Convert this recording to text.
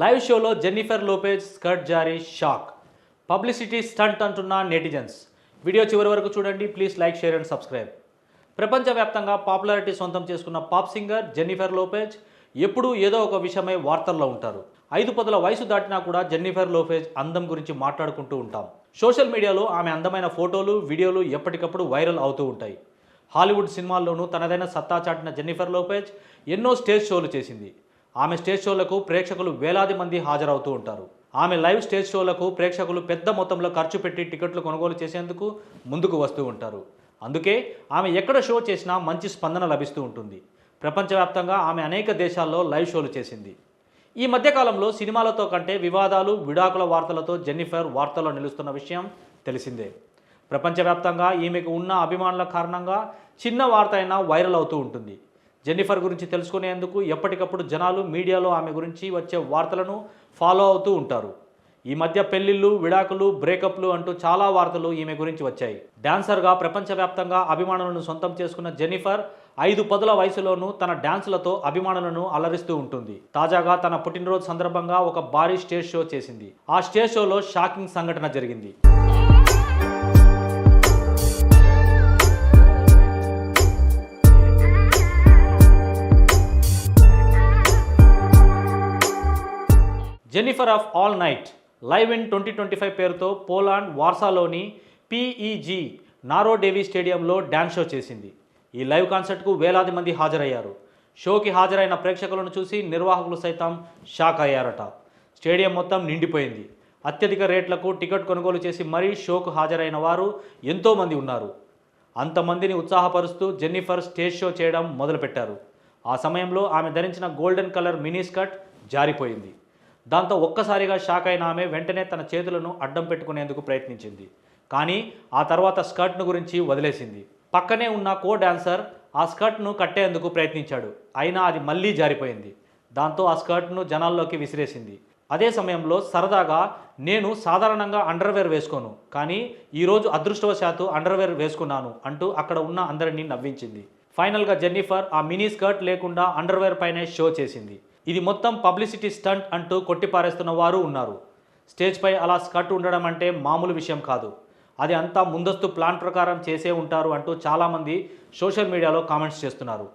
Live షోలో Jennifer Lopez skirt జారీ shock. Publicity stunt అంటున్న నెటిజన్స్. వీడియో చివరి వరకు చూడండి please like share and subscribe. ప్రపంచవ్యాప్తంగా పాపులారిటీ సొంతం చేసుకున్న పాప్ సింగర్ జెన్నిఫర్ లోపేజ్ ఎప్పుడూ ఏదో ఒక విషయమై వార్తల్లో ఉంటారు. ఐదు పదుల వయసు దాటినా కూడా జెన్నిఫర్ లోపేజ్ అందం గురించి మాట్లాడుకుంటూ ఉంటాం. సోషల్ మీడియాలో ఆమె అందమైన ఫోటోలు వీడియోలు ఎప్పటికప్పుడు వైరల్ అవుతూ ఉంటాయి. హాలీవుడ్ సినిమాల్లోనూ తనదైన సత్తా చాటిన జెన్నిఫర్ లోపేజ్ ఎన్నో స్టేజ్ షోలు చేసింది. ఆమె స్టేజ్ షోలకు ప్రేక్షకులు వేలాది మంది హాజరవుతూ ఉంటారు. ఆమె లైవ్ స్టేజ్ షోలకు ప్రేక్షకులు పెద్ద మొత్తంలో ఖర్చు పెట్టి టికెట్లు కొనుగోలు చేసేందుకు ముందుకు వస్తూ ఉంటారు. అందుకే ఆమె ఎక్కడ షో చేసినా మంచి స్పందన లభిస్తూ ఉంటుంది. ప్రపంచవ్యాప్తంగా ఆమె అనేక దేశాల్లో లైవ్ షోలు చేసింది. ఈ మధ్యకాలంలో సినిమాలతో కంటే వివాదాలు విడాకుల వార్తలతో జెన్నిఫర్ వార్తల్లో నిలుస్తున్న విషయం తెలిసిందే. ప్రపంచవ్యాప్తంగా ఈమెకు ఉన్న అభిమానుల కారణంగా చిన్న వార్త అయినా వైరల్ అవుతూ ఉంటుంది. జెన్నిఫర్ గురించి తెలుసుకునేందుకు ఎప్పటికప్పుడు జనాలు మీడియాలో ఆమె గురించి వచ్చే వార్తలను ఫాలో అవుతూ ఉంటారు. ఈ మధ్య పెళ్ళిళ్ళు విడాకులు బ్రేకప్లు అంటూ చాలా వార్తలు ఈమె గురించి వచ్చాయి. డాన్సర్గా ప్రపంచవ్యాప్తంగా అభిమానులను సొంతం చేసుకున్న జెన్నిఫర్ ఐదు పదుల వయసులోనూ తన డ్యాన్సులతో అభిమానులను అలరిస్తూ ఉంటుంది. తాజాగా తన పుట్టినరోజు సందర్భంగా ఒక భారీ స్టేజ్ షో చేసింది. ఆ స్టేజ్ షోలో షాకింగ్ సంఘటన జరిగింది. Jennifer of all night live in twenty twenty five పేరుతో పోలాండ్ వార్సాలోని పిఈజీ నారోడేవీ స్టేడియంలో డ్యాన్స్ షో చేసింది. ఈ లైవ్ కాన్సర్ట్కు వేలాది మంది హాజరయ్యారు. షోకి హాజరైన ప్రేక్షకులను చూసి నిర్వాహకులు సైతం షాక్ అయ్యారట. స్టేడియం మొత్తం నిండిపోయింది. అత్యధిక రేట్లకు టికెట్ కొనుగోలు చేసి మరీ షోకు హాజరైన వారు ఎంతోమంది ఉన్నారు. అంతమందిని ఉత్సాహపరుస్తూ జెన్నిఫర్ స్టేజ్ షో చేయడం మొదలుపెట్టారు. ఆ సమయంలో ఆమె ధరించిన గోల్డెన్ కలర్ మినీ స్కర్ట్ జారిపోయింది. దాంతో ఒక్కసారిగా షాక్ అయిన ఆమె వెంటనే తన చేతులను అడ్డం పెట్టుకునేందుకు ప్రయత్నించింది. కానీ ఆ తర్వాత స్కర్ట్ను గురించి వదిలేసింది. పక్కనే ఉన్న కో డాన్సర్ ఆ స్కర్ట్ను కట్టేందుకు ప్రయత్నించాడు. అయినా అది మళ్ళీ జారిపోయింది. దాంతో ఆ స్కర్ట్ను జనాల్లోకి విసిరేసింది. అదే సమయంలో సరదాగా నేను సాధారణంగా అండర్వేర్ వేసుకోను. కానీ ఈరోజు అదృష్టవశాత్తు అండర్వేర్ వేసుకున్నాను అంటూ అక్కడ ఉన్న అందరినీ నవ్వించింది. ఫైనల్గా జెన్నిఫర్ ఆ మినీ స్కర్ట్ లేకుండా అండర్వేర్ పైనే షో చేసింది. ఇది మొత్తం పబ్లిసిటీ స్టంట్ అంటూ కొట్టిపారేస్తున్న వారు ఉన్నారు. స్టేజ్పై అలా స్కట్ ఉండడం అంటే మామూలు విషయం కాదు. అది అంతా ముందస్తు ప్లాన్ ప్రకారం చేసే ఉంటారు అంటూ చాలామంది సోషల్ మీడియాలో కామెంట్స్ చేస్తున్నారు.